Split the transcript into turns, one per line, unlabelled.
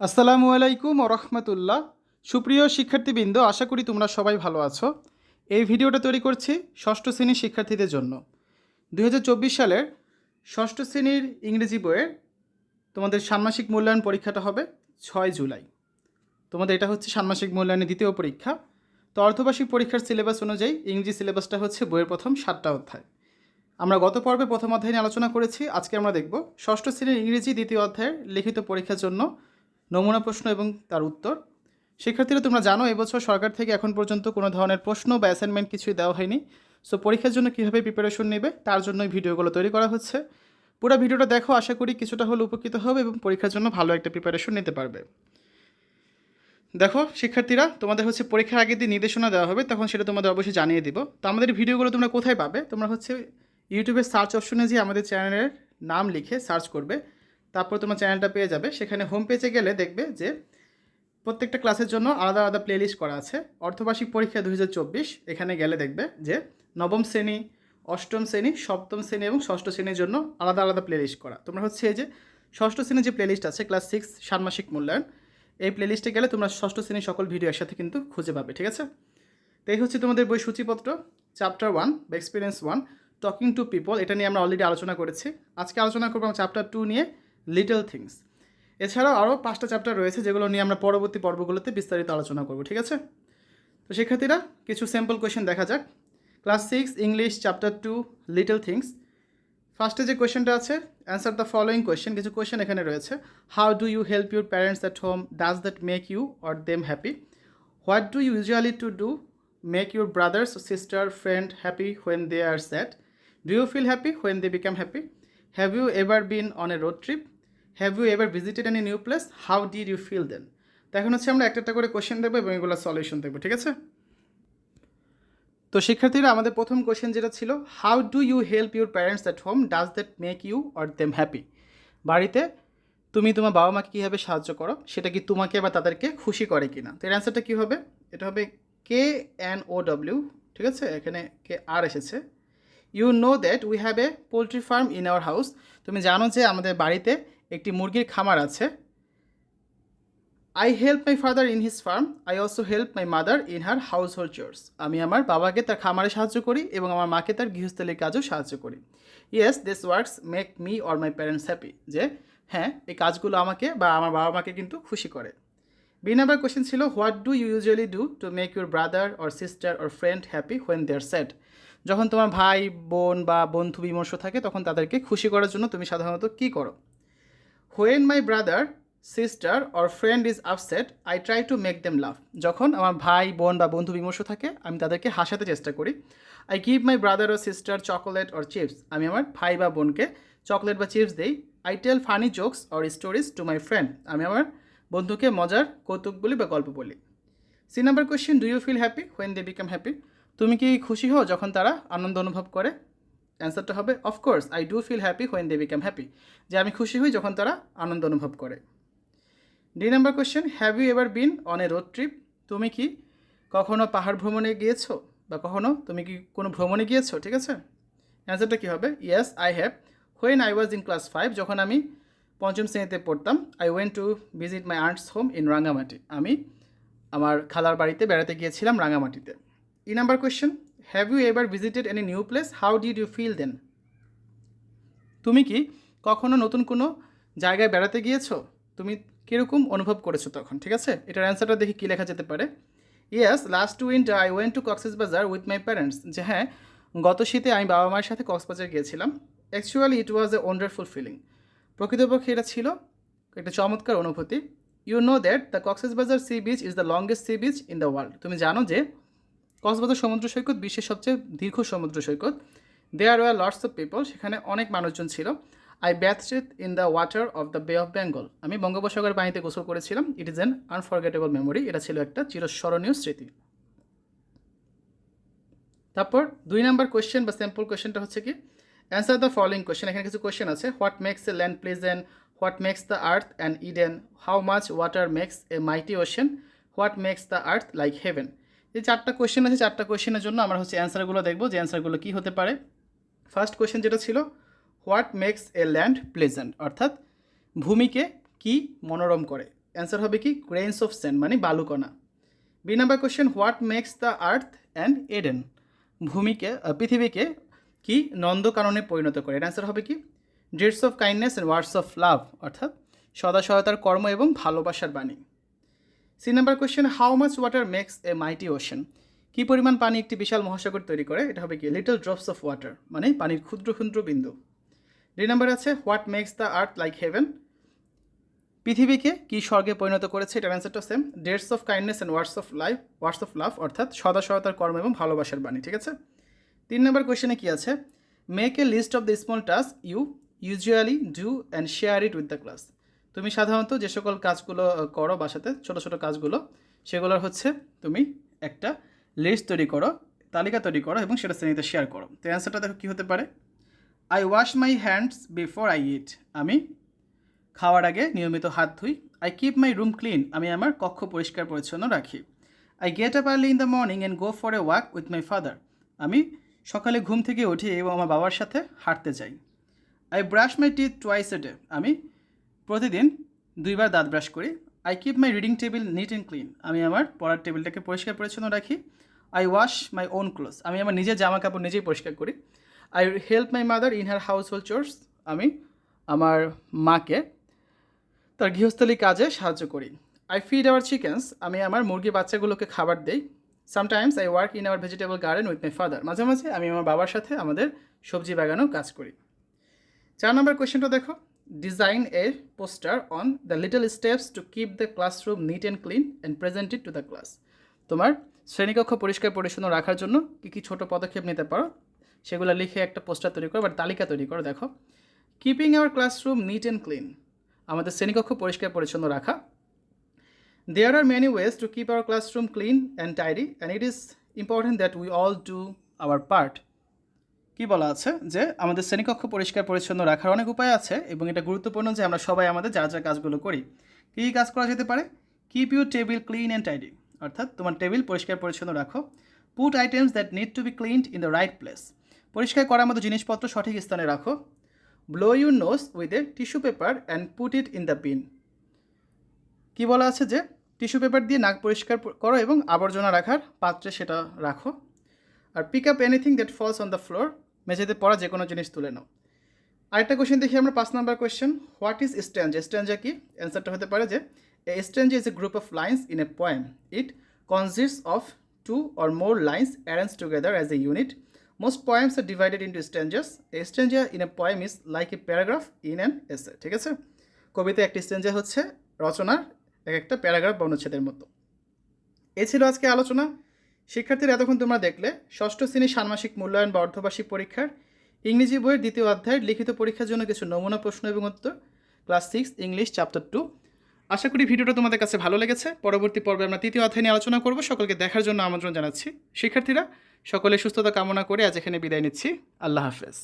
আসসালামু আলাইকুম রহমতুল্লাহ। সুপ্রিয় শিক্ষার্থীবৃন্দ, আশা করি তোমরা সবাই ভালো আছো। এই ভিডিওটা তৈরি করছি ষষ্ঠ শ্রেণির শিক্ষার্থীদের জন্য। দু হাজার চব্বিশ সালের ষষ্ঠ শ্রেণির ইংরেজি বইয়ের তোমাদের ষান্মাসিক মূল্যায়ন পরীক্ষাটা হবে ছয় জুলাই। তোমাদের এটা হচ্ছে ষান্মাসিক মূল্যায়নের দ্বিতীয় পরীক্ষা। তো অর্ধবার্ষিক পরীক্ষার সিলেবাস অনুযায়ী ইংরেজি সিলেবাসটা হচ্ছে বইয়ের প্রথম সাতটা অধ্যায়। আমরা গত পর্বে প্রথম অধ্যায় নিয়ে আলোচনা করেছি। আজকে আমরা দেখব ষষ্ঠ শ্রেণির ইংরেজি দ্বিতীয় অধ্যায়ের লিখিত পরীক্ষার জন্য নমুনা প্রশ্ন এবং তার উত্তর। শিক্ষার্থীরা, তোমরা জানো, এবছর সরকার থেকে এখন পর্যন্ত কোনো ধরনের প্রশ্ন বা অ্যাসাইনমেন্ট কিছুই দেওয়া হয়নি। সো পরীক্ষার জন্য কীভাবে প্রিপারেশন নেবে, তার জন্যই ভিডিওগুলো তৈরি করা হচ্ছে। পুরো ভিডিওটা দেখো, আশা করি কিছুটা হলে উপকৃত হবে এবং পরীক্ষার জন্য ভালো একটা প্রিপারেশন নিতে পারবে। দেখো, শিক্ষার্থীরা, তোমাদের হচ্ছে পরীক্ষার আগে দিন নির্দেশনা দেওয়া হবে, তখন সেটা তোমাদের অবশ্যই জানিয়ে দিব। তো আমাদের ভিডিওগুলো তোমরা কোথায় পাবে? তোমরা হচ্ছে ইউটিউবের সার্চ অপশনে যে আমাদের চ্যানেলের নাম লিখে সার্চ করবে। তারপর তোমার চ্যানেলটা পেয়ে যাবে। সেখানে হোম পেজে গেলে দেখবে যে প্রত্যেকটা ক্লাসের জন্য আলাদা আলাদা প্লেলিস্ট করা আছে। অর্ধবার্ষিক পরীক্ষা দু হাজার চব্বিশ, এখানে গেলে দেখবে যে নবম শ্রেণি, অষ্টম শ্রেণি, সপ্তম শ্রেণি এবং ষষ্ঠ শ্রেণির জন্য আলাদা আলাদা প্লেলিস্ট করা। তোমরা হচ্ছে যে ষষ্ঠ শ্রেণির যে প্লেলিস্ট আছে ক্লাস সিক্স ষান্মাসিক মূল্যায়ন, এই প্লেলিস্টে গেলে তোমরা ষষ্ঠ শ্রেণির সকল ভিডিও একসাথে কিন্তু খুঁজে পাবে, ঠিক আছে? তো এই হচ্ছে তোমাদের বই সূচিপত্র চ্যাপ্টার ওয়ান বা experience one talking to people এটা নিয়ে আমরা অলরেডি আলোচনা করেছি। আজকে আলোচনা করব চ্যাপ্টার টু নিয়ে। লিটল থিংস এছাড়াও আরও পাঁচটা চ্যাপ্টার রয়েছে যেগুলো নিয়ে আমরা পরবর্তী পর্বগুলোতে বিস্তারিত আলোচনা করব, ঠিক আছে? তো শিক্ষার্থীরা, কিছু স্যাম্পল কোয়েশ্চেন দেখা যাক। Class six English chapter two little things ফার্স্টে যে কোয়েশ্চেনটা আছে অ্যান্সার দ্য ফলোয়িং কোয়েশ্চেন কিছু কোয়েশ্চেন এখানে রয়েছে। How do you help your parents at home does that make you or them happy what do you usually to do make your brothers sister friend happy when they are sad do you feel happy when they become happy have you ever been on a road trip have you ever visited any new place how did you feel then তো এখন হচ্ছে আমরা একটা একটা করে question দেবো এবং এগুলো সলিউশন দেবো, ঠিক আছে? তো শিক্ষার্থীরা, আমাদের প্রথম কোয়েশ্চেন যেটা ছিল how do you help your parents at home does that make you or them happy বাড়িতে তুমি তোমার বাবা মাকে কীভাবে সাহায্য করো? সেটা কি তোমাকে বা তাদেরকে খুশি করে কি না তো এর অ্যান্সারটা কী হবে? এটা হবে কে এন ও ডব্লিউ ঠিক আছে? এখানে কে আর এসেছে। You know that we have a poultry farm in our house তুমি জানো যে আমাদের বাড়িতে একটি মুরগির খামার আছে। I help my father in his farm I also help my mother in her household chores আমি আমার বাবাকে তার খামারে সাহায্য করি এবং আমার মাকে তার গৃহস্থলীর কাজেও সাহায্য করি। Yes this works make me or my parents happy যে হ্যাঁ এই কাজগুলো আমাকে বা আমার বাবা মাকে কিন্তু খুশি করে। বি নাম্বার কোয়েশ্চেন ছিল what do you usually do to make your brother or sister or friend happy when they are sad যখন তোমার ভাই, বোন বা বন্ধু বিমর্ষ থাকে, তখন তাদেরকে খুশি করার জন্য তুমি সাধারণত কী করো? When my brother sister or friend is upset I try to make them love যখন আমার ভাই, বোন বা বন্ধু বিমর্ষ থাকে, আমি তাদেরকে হাসাতে চেষ্টা করি। I give my brother or sister chocolate or chips আমি আমার ভাই বা বোনকে চকলেট বা চিপস দিই। I tell funny jokes or stories to my friend আমি আমার বন্ধুকে মজার কৌতুক বলি বা গল্প বলি। C number question do you feel happy when they become happy তুমি কি খুশি হও যখন তারা আনন্দ অনুভব করে? অ্যান্সারটা হবে of course I do feel happy when they become happy যে আমি খুশি হই যখন তারা আনন্দ অনুভব করে। D number question have you ever been on a road trip তুমি কি কখনো পাহাড় ভ্রমণে গিয়েছো? বা কখনো তুমি কি কোনো ভ্রমণে গিয়েছো? ঠিক আছে? অ্যান্সারটা কী হবে? Yes I have when I was in class five যখন আমি পঞ্চম শ্রেণীতে পড়তাম I went to visit my aunt's home in Rangamati আমি আমার খালার বাড়িতে বেড়াতে গিয়েছিলাম রাঙ্গামাটিতে E number question have you ever visited any new place how did you feel then তুমি কি কখনো নতুন কোনো জায়গায় বেড়াতে গিয়েছো? তুমি কীরকম অনুভব করেছ তখন? ঠিক আছে? এটার অ্যান্সারটা দেখি কী লেখা যেতে পারে। Yes last winter I went to Cox's Bazar with my parents যে হ্যাঁ গত শীতে আমি বাবা মায়ের সাথে কক্সবাজার গিয়েছিলাম। Actually it was a wonderful feeling প্রকৃতপক্ষে এটা ছিল একটা চমৎকার অনুভূতি। You know that the Cox's Bazar sea beach is the longest sea beach in the world তুমি জানো যে কক্সবাজার সমুদ্র সৈকত বিশ্বের সবচেয়ে দীর্ঘ সমুদ্র সৈকত। There were lots of people সেখানে অনেক মানুষজন ছিল। I bathed in the water of the Bay of Bengal আমি বঙ্গোপসাগর পানিতে গোসল করেছিলাম। It is an unforgettable memory এটা ছিল একটা চিরস্মরণীয় স্মৃতি। তারপর দুই নাম্বার কোয়েশ্চেন বা স্যাম্পল কোয়েশ্চেনটা হচ্ছে কি? অ্যান্সার দ্য ফলোয়িং কোয়েশ্চেন এখানে কিছু কোয়েশ্চেন আছে। What makes a land pleasant what makes the earth and Eden how much water makes a mighty ocean what makes the earth like heaven এই চারটা question আছে, চারটা কোয়েশ্চেনের জন্য আমরা হচ্ছে অ্যান্সারগুলো দেখব, যে অ্যান্সারগুলো কী হতে পারে। ফার্স্ট কোয়েশ্চেন যেটা ছিল what makes a land pleasant অর্থাৎ ভূমিকে কি মনোরম করে? অ্যান্সার হবে কি? গ্রেইনস অফ সেন্ড মানে বালুকণা। B number question what makes the earth and Eden ভূমিকে পৃথিবীকে কি নন্দকাননে পরিণত করে? অ্যান্সার হবে কি? Deeds of kindness and words of love অর্থাৎ সদা সহায়তার কর্ম এবং ভালোবাসার বাণী। C number question how much water makes a mighty ocean কী পরিমাণ পানি একটি বিশাল মহাসাগর তৈরি করে? এটা হবে কি লিটল ড্রপস অফ ওয়াটার মানে পানির ক্ষুদ্র ক্ষুদ্র বিন্দু। দুই নাম্বার আছে what makes the earth like heaven পৃথিবীকে কি স্বর্গে পরিণত করেছে? এটার অ্যান্সারটা same deeds of kindness and words of life words of love অর্থাৎ সদা সহায়তার কর্ম এবং ভালোবাসার বাণী, ঠিক আছে? তিন নম্বর কোয়েশনে কি আছে? Make a list of the small task you usually do and share it with the class তুমি সাধারণত যে সকল কাজগুলো করো বাসাতে, ছোটো ছোটো কাজগুলো, সেগুলোর হচ্ছে তুমি একটা লিস্ট তৈরি করো, তালিকা তৈরি করো এবং সেটা শ্রেণীতে শেয়ার করো। তো অ্যান্সারটা দেখো কী হতে পারে? I wash my hands before I eat আমি খাওয়ার আগে নিয়মিত হাত ধুই। I keep my room clean আমি আমার কক্ষ পরিষ্কার পরিচ্ছন্ন রাখি। I get up early in the morning and go for a walk with my father আমি সকালে ঘুম থেকে উঠি এবং আমার বাবার সাথে হাঁটতে যাই। I brush my teeth twice a day আমি প্রতিদিন দুইবার দাঁত ব্রাশ করি। I keep my reading table neat and clean আমি আমার পড়ার টেবিলটাকে পরিষ্কার পরিচ্ছন্ন রাখি। I wash my own clothes আমি আমার নিজের জামা কাপড় নিজেই পরিষ্কার করি। I help my mother in her household chores আমি আমার মাকে তার গৃহস্থলী কাজে সাহায্য করি। আই ফিড আওয়ার চিকেন্স আমি আমার মুরগি বাচ্চাগুলোকে খাবার দেই। Sometimes I work in our vegetable garden with my father মাঝে মাঝে আমি আমার বাবার সাথে আমাদের সবজি বাগানেও কাজ করি। চার নম্বর কোয়েশ্চেনটা দেখো। Design a poster on the little steps to keep the classroom neat and clean and present it to the class তোমার শ্রেণীকক্ষ পরিষ্কার পরিচ্ছন্ন রাখার জন্য কী কী ছোটো পদক্ষেপ নিতে পারো? সেগুলো লিখে একটা পোস্টার তৈরি করো বা তালিকা তৈরি করো, দেখো। Keeping our classroom neat and clean আমাদের শ্রেণীকক্ষ পরিষ্কার পরিচ্ছন্ন রাখা। There are many ways to keep our classroom clean and tidy and it is important that we all do our part কি বলা আছে? যে আমাদের শ্রেণীকক্ষ পরিষ্কার পরিচ্ছন্ন রাখার অনেক উপায় আছে এবং এটা গুরুত্বপূর্ণ যে আমরা সবাই আমাদের যা যা কাজগুলো করি। কী কী কাজ করা যেতে পারে? Keep your table clean and tidy অর্থাৎ তোমার টেবিল পরিষ্কার পরিচ্ছন্ন রাখো। Put items that need to be cleaned in the right place পরিষ্কার করার মতো জিনিসপত্র সঠিক স্থানে রাখো। Blow your nose with a tissue paper and put it in the bin কি বলা আছে যে? টিস্যু পেপার দিয়ে নাক পরিষ্কার করো এবং আবর্জনা রাখার পাত্রে সেটা রাখো। আর pick up anything that falls on the floor মেঝেতে পড়া যে কোনো জিনিস তুলে নাও। আরেকটা কোয়েশ্চেন দেখি আমরা, পাঁচ number question what is stand stanza কি? অ্যান্সারটা হতে পারে যে a stanza is a group of lines in a poem it consist of two or more lines arrange together as a unit most poems are divided into stanzas a stanza in a poem is like a paragraph in an essay, ঠিক আছে? কবিতা একটি স্ট্যান্জা হচ্ছে, রচনার এক একটা paragraph বা অনুচ্ছেদের মতো। এ ছিল আজকে আলোচনা। শিক্ষার্থীরা এতক্ষণ তোমরা দেখলে, ষষ্ঠ শ্রেণির ষান্মাসিক মূল্যায়ন বা অর্ধবার্ষিক পরীক্ষার ইংরেজি বইয়ের দ্বিতীয় অধ্যায়ের লিখিত পরীক্ষার জন্য কিছু নমুনা, প্রশ্ন এবং উত্তর। Class six, English, chapter two. আশা করি ভিডিওটা তোমাদের কাছে ভালো লেগেছে। পরবর্তী পর্বে আমরা তৃতীয় অধ্যায় নিয়ে আলোচনা করব। সকলকে দেখার জন্য আমন্ত্রণ জানাচ্ছি। শিক্ষার্থীরা, সকলে সুস্থতা কামনা করে আজ এখানে বিদায় নিচ্ছি। আল্লাহ হাফেজ।